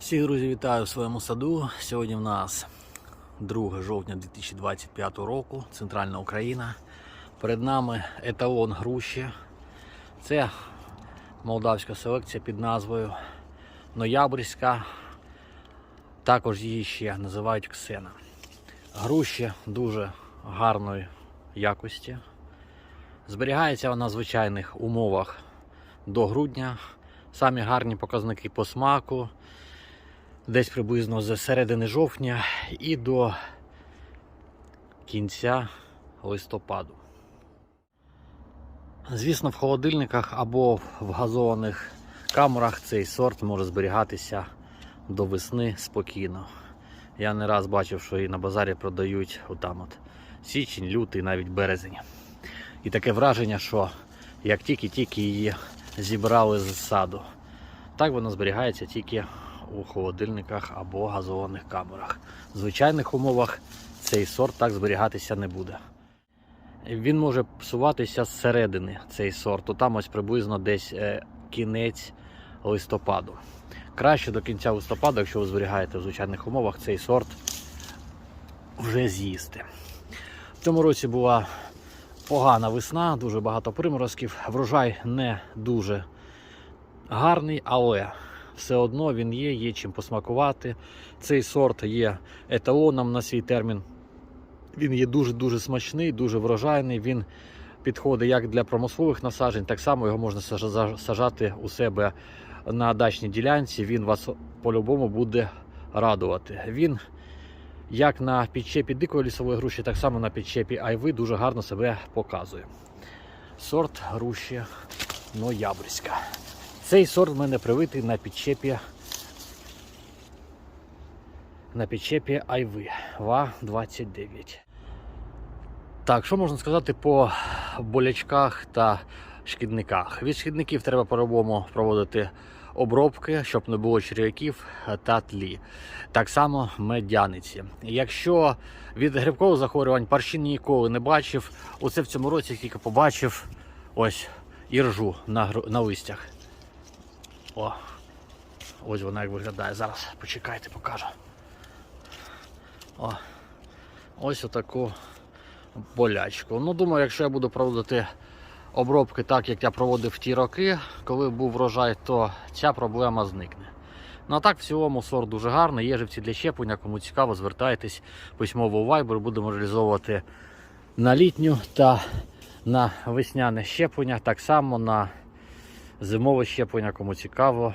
Всіх друзі вітаю в своєму саду. Сьогодні в нас 2 жовтня 2025 року, Центральна Україна. Перед нами еталон груші. Це молдавська селекція під назвою Ноябрьська. Також її ще називають Ксена. Груші дуже гарної якості. Зберігається вона в звичайних умовах до грудня. Самі гарні показники по смаку, десь приблизно з середини жовтня і до кінця листопаду. Звісно, в холодильниках або в газованих камерах цей сорт може зберігатися до весни спокійно. Я не раз бачив, що і на базарі продають отам от січень, лютий, навіть березень. І таке враження, що як тільки-тільки її зібрали з саду. Так воно зберігається тільки у холодильниках або газованих камерах. В звичайних умовах цей сорт так зберігатися не буде. Він може псуватися зсередини, цей сорт. Там ось приблизно десь е, кінець листопаду. Краще до кінця листопада, якщо ви зберігаєте в звичайних умовах, цей сорт вже з'їсти. В цьому році була погана весна, дуже багато приморозків. Врожай не дуже гарний, але все одно він є, є чим посмакувати. Цей сорт є еталоном на свій термін. Він є дуже-дуже смачний, дуже врожайний. Він підходить як для промислових насаджень, так само його можна сажати у себе на дачній ділянці. Він вас по-любому буде радувати. Він як на підчепі дикої лісової груші, так само на підчепі айви дуже гарно себе показує. Сорт груші ноябрьська. Цей сорт в мене привитий на підчепі на підчепі айви ВА-29. Так, що можна сказати по болячках та шкідниках? Від шкідників треба по-любому проводити обробки, щоб не було черв'яків та тлі. Так само медяниці. Якщо від грибкових захворювань парші ніколи не бачив, оце в цьому році тільки побачив ось іржу на, на листях. О, ось вона як виглядає. Зараз почекайте, покажу. О, ось отаку болячку. Ну, думаю, якщо я буду проводити обробки так, як я проводив в ті роки, коли був врожай, то ця проблема зникне. Ну а так, в цілому сорт дуже гарний. Є живці для щеплення. Кому цікаво, звертайтесь письмово у Viber. Будемо реалізовувати на літню та на весняне щеплення. Так само на зимове щеплення, кому цікаво.